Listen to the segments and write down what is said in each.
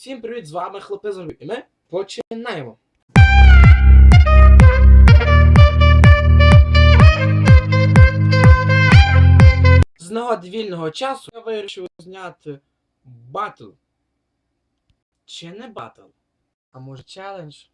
Всім привіт, з вами хлопець Зарбі. І ми починаємо. З нагоди вільного часу я вирішив зняти батл. Чи не батл? А може челендж?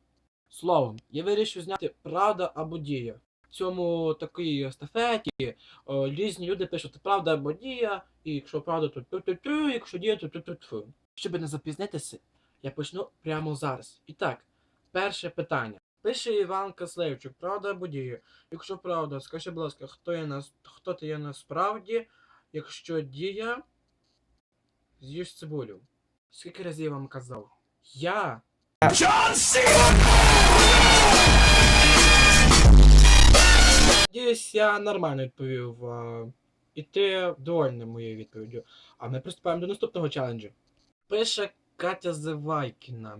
Словом, я вирішив зняти правда або дія. В цьому такій естафеті о, різні люди пишуть правда або дія, і якщо правда, то ту-ту-ту, якщо дія, то ту-ту-ту. Щоб не запізнитися, я почну прямо зараз. І так, перше питання. Пише Іван Каслевчук, правда або дія? Якщо правда, скажи, будь ласка, хто, є нас, хто ти є насправді? Якщо дія, з'їж цибулю. Скільки разів я вам казав? Я Надіюсь, я нормально відповів. І ти довольний моєю відповіддю. А ми приступаємо до наступного челенджу. Пише Катя Зевайкіна.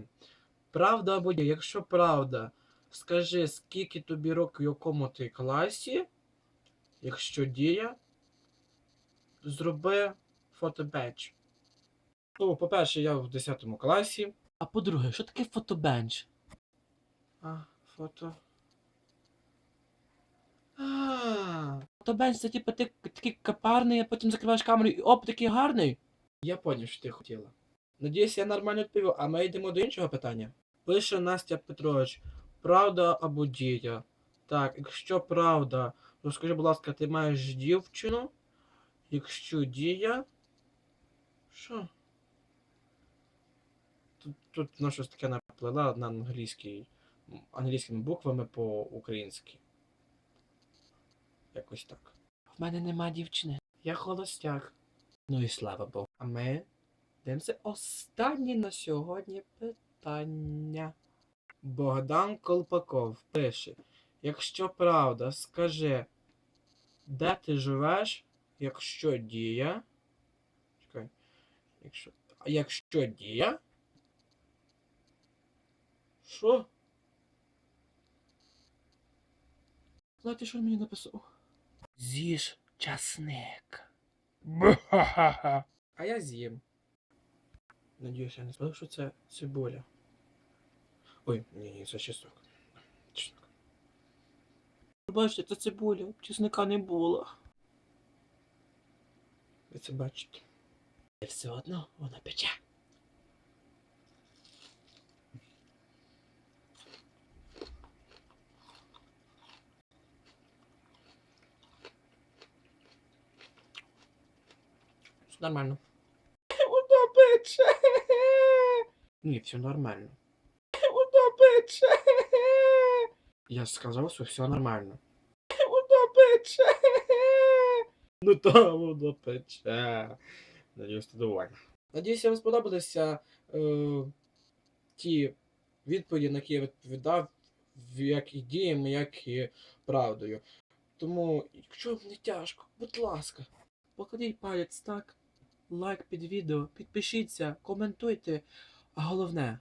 Правда або ні? Якщо правда, скажи, скільки тобі років, в якому ти класі. Якщо дія, зроби фотобенч. Ну, по-перше, я в 10 класі. А по-друге, що таке фотобенч? А, фото. Фотобенч це типу ти такий капарний, а потім закриваєш камеру і оп, такий гарний. Я поняв, що ти хотіла. Надіюсь, я нормально відповів, а ми йдемо до іншого питання. Пише Настя Петрович, правда або дія? Так, якщо правда, то скажи, будь ласка, ти маєш дівчину? Якщо дія. Що? Тут, тут вона щось таке наплела на англійській, англійськими буквами по-українськи. Якось так. В мене нема дівчини. Я холостяк. Ну і слава Богу. А ми дивимося останнє на сьогодні питання. Богдан Колпаков пише: Якщо правда, скажи, де ти живеш, якщо дія. Чекай. Якщо. А якщо дія. Що? Знаєте, що він мені написав? З'їж часник. Бха-ха-ха. А я з'їм. Надіюсь, я не сказав, що це цибуля. Ой, ні, ні, це чеснок. Чеснок. Бачите, це цибуля, чесника не було. Ви це бачите. І все одно вона пече. Все нормально. Вода пече. Ні, все нормально. Вода пече. Я сказав, що все нормально. Вода пече. Ну та вода пече. Надіюсь, ти довольна. Надіюсь, вам сподобалися е, ті відповіді, на які я відповідав, як і діями, як і правдою. Тому, якщо вам не тяжко, будь ласка, покладіть палець так, лайк під відео, підпишіться, коментуйте. А головне.